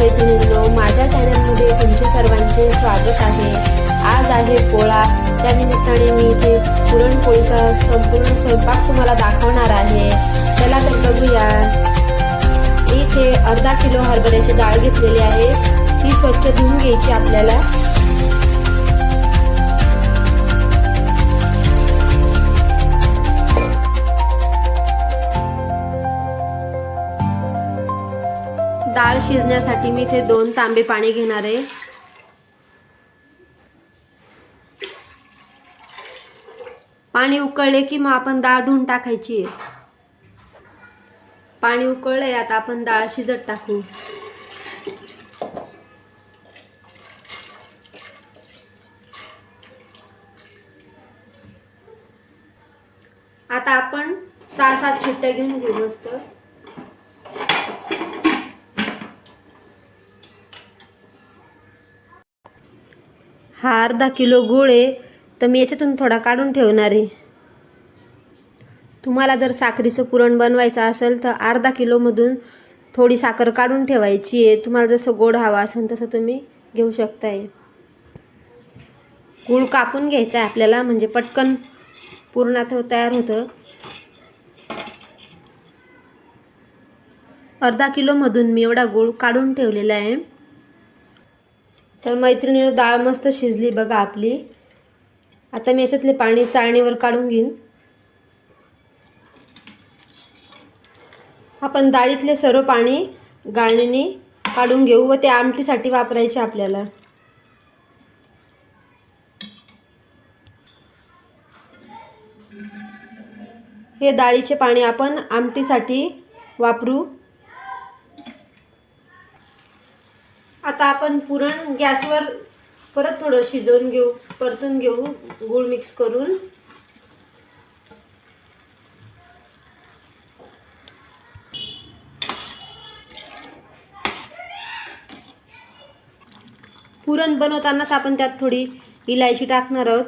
मैत्रिणींनो माझ्या चॅनलमध्ये तुमचे सर्वांचे स्वागत आहे. आज आहे पोळा. त्या निमित्ताने मी इथे पुरणपोळीचा संपूर्ण स्वयंपाक तुम्हाला दाखवणार आहे. चला तर बघूया. इथे अर्धा किलो हरभऱ्याची डाळ घेतलेली आहे. ती स्वच्छ धुवून घ्यायची आपल्याला. शिजण्यासाठी मी इथे दोन तांबे पाणी घेणार आहे. पाणी उकळले की मग आपण डाळ धुवून टाकायची आहे. पाणी उकळले आता आपण डाळ शिजत टाकू. आता आपण सहा सात शिट्ट्या घेऊन घेऊ मस्त. हा अर्धा किलो गुळ आहे तर मी याच्यातून थोडा काढून ठेवणार आहे. तुम्हाला जर साखरीचं पुरण बनवायचं असेल तर अर्धा किलोमधून थोडी साखर काढून ठेवायची आहे. तुम्हाला जसं गोड हवा असेल तसं तुम्ही घेऊ शकताय. गूळ कापून घ्यायचा आहे आपल्याला म्हणजे पटकन पुरणात तयार होतं. अर्धा किलोमधून मी एवढा गूळ काढून ठेवलेला आहे. तर मैत्रिणीनं डाळ मस्त शिजली बघा आपली. आता मी याच्यातले पाणी चाळणीवर काढून घेईन. आपण डाळीतले सर्व पाणी गाळणीने काढून घेऊ व ते आमटीसाठी वापरायचे आपल्याला. हे डाळीचे पाणी आपण आमटीसाठी वापरू. आता आपण पुरण गॅसवर परत थोडं शिजवून घेऊ परतून घेऊ गूळ मिक्स करून. पुरण बनवतानाच आपण त्यात थोडी इलायची टाकणार आहोत.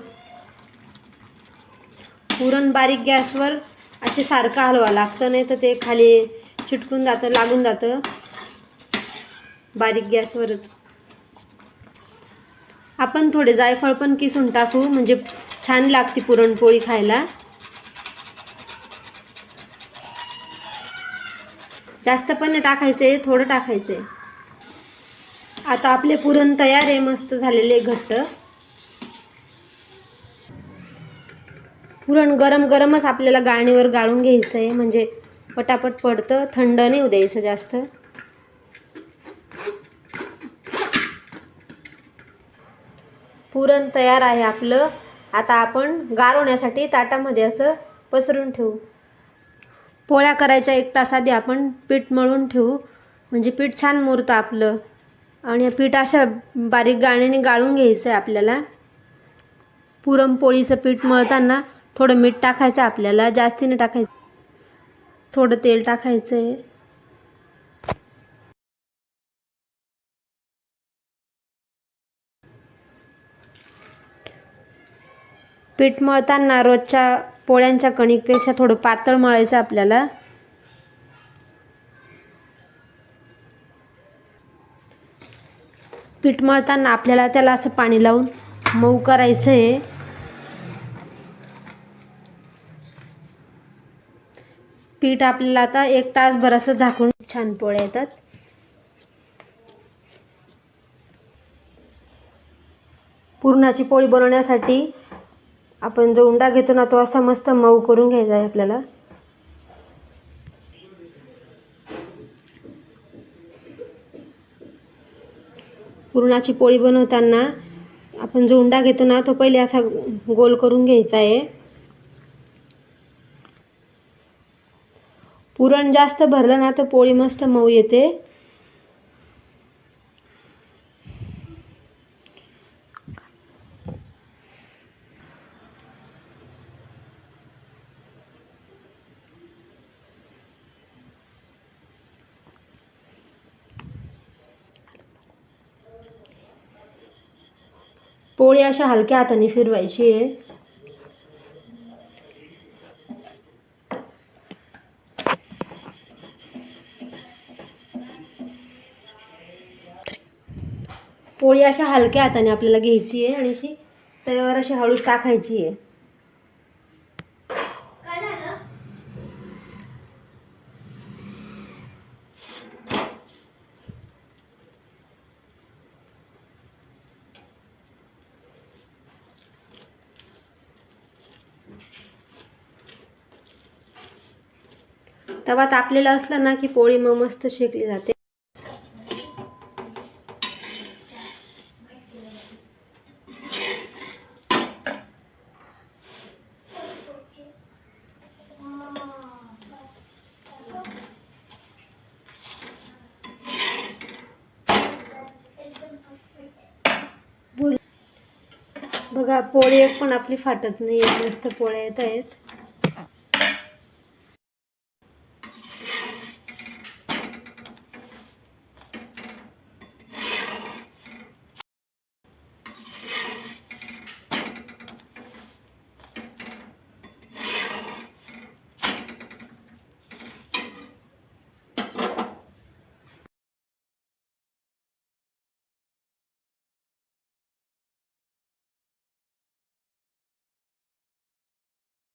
पुरण बारीक गॅसवर असे सारखं हलवा लागतं नाही तर ते खाली चिटकून जातं लागून जातं. बारीक गॅसवरच. आपण थोडे जायफळ पण किसून टाकू म्हणजे छान लागते पुरणपोळी खायला. जास्त पण नाही टाकायचे थोडं टाकायचे. आता आपले पुरण तयार आहे मस्त झालेले घट्ट. पुरण गरम गरमच आपल्याला गाळणीवर गाळून घ्यायचं आहे म्हणजे पटापट पडतं थंड नाही होऊ द्यायचं जास्त. पुरण तयार आहे आपलं. आता आपण गारवण्यासाठी ताटामध्ये असं पसरून ठेवू. पोळ्या करायच्या एक तास आधी आपण पीठ मळून ठेवू. म्हणजे पीठ छान मुरतं आपलं. आणि पीठ अशा बारीक गाळण्याने गाळून घ्यायचं आहे आपल्याला. पुरणपोळीचं पीठ मळताना थोडं मीठ टाकायचं आपल्याला. जास्तीने टाकायचं. थोडं तेल टाकायचं आहे पीठ मळताना रोजच्या पोळ्यांच्या कणिकपेक्षा थोडं पातळ मळायचं आपल्याला. पीठ मळताना आपल्याला त्याला असं पाणी लावून मऊ करायचं आहे पीठ आपल्याला आता एक तासभर असं झाकून छान पोळ्या येतात. पुरणाची पोळी बनवण्यासाठी आपण जो उंडा घेतो ना तो असा मस्त मऊ करून घ्यायचा आहे आपल्याला. पुरणाची पोळी बनवताना आपण जो उंडा घेतो ना तो पहिले असा गोल करून घ्यायचा आहे. पुरण जास्त भरलं ना तर पोळी मस्त मऊ येते. पोळी अशा हलक्या हाताने फिरवायची आहे. पोळी अशा हलक्या हाताने आपल्याला घ्यायची आहे आणि अशी तव्यावर अशी हळूच टाकायची आहे. तवा तापलेला असला ना की पोळी मग मस्त शेकली जाते. बघा पोळी एक पण आपली फाटत नाही मस्त पोळ्या येत आहेत.